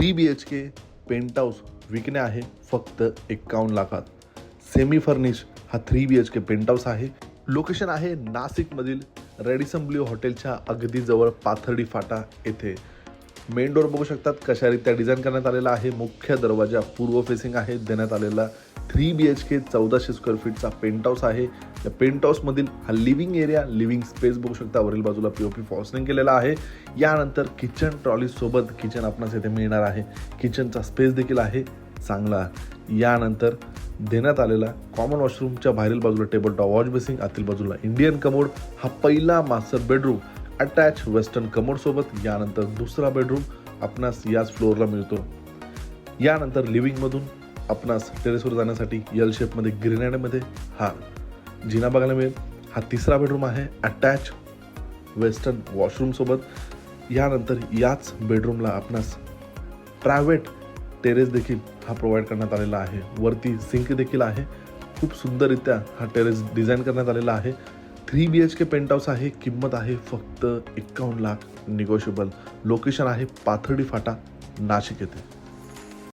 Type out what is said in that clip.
Three B H K penthouse विकणे आहे फक्त एक्कावन्न लाखात. सेमी फर्निश हा three B H K penthouse आहे. लोकेशन आहे नाशिकमधील रेडिसन ब्ल्यू हॉटेलच्या अगदी जवळ पाथर्डी फाटा येथे. मेन डोर बघू शकतात कशा रीत्या डिझाईन करण्यात आलेला आहे. मुख्य दरवाजा पूर्व फेसिंग आहे देण्यात आलेला थ्री बी एच के चौदाशे स्क्वेअर फीटचा पेंट हाऊस आहे. या पेंट हाऊसमधील हा लिव्हिंग एरिया लिव्हिंग स्पेस बघू शकता. वरील बाजूला पी ओ पी फॉसनिंग केलेला आहे. यानंतर किचन ट्रॉलीसोबत किचन आपणास येथे मिळणार आहे. किचनचा स्पेस देखील आहे. चांगला. यानंतर देण्यात आलेला कॉमन वॉशरूमच्या बाहेरील बाजूला टेबल टॉप वॉश बेसिंग आतील बाजूला इंडियन कमोड. हा पहिला मास्टर बेडरूम अटॅच वेस्टर्न कमोडसोबत यानंतर दुसरा बेडरूम आपणास याच फ्लोअरला मिळतो. यानंतर लिव्हिंगमधून आपणास टेरेसवर जाण्यासाठी यल शेपमध्ये ग्रेनाडमध्ये हा जिना बघायला मिळेल. हा तिसरा बेडरूम आहे अटॅच वेस्टर्न वॉशरूमसोबत यानंतर याच बेडरूमला आपणास प्रायव्हेट टेरेस देखील हा प्रोव्हाइड करण्यात आलेला आहे. वरती सिंक देखील आहे. खूप सुंदररित्या हा टेरेस डिझाईन करण्यात आलेला आहे. Three B H K penthouse आहे. किंमत आहे फक्त एक्कावन्न लाख निगोशिएबल लोकेशन आहे पाथर्डी फाटा नाशिक येथे.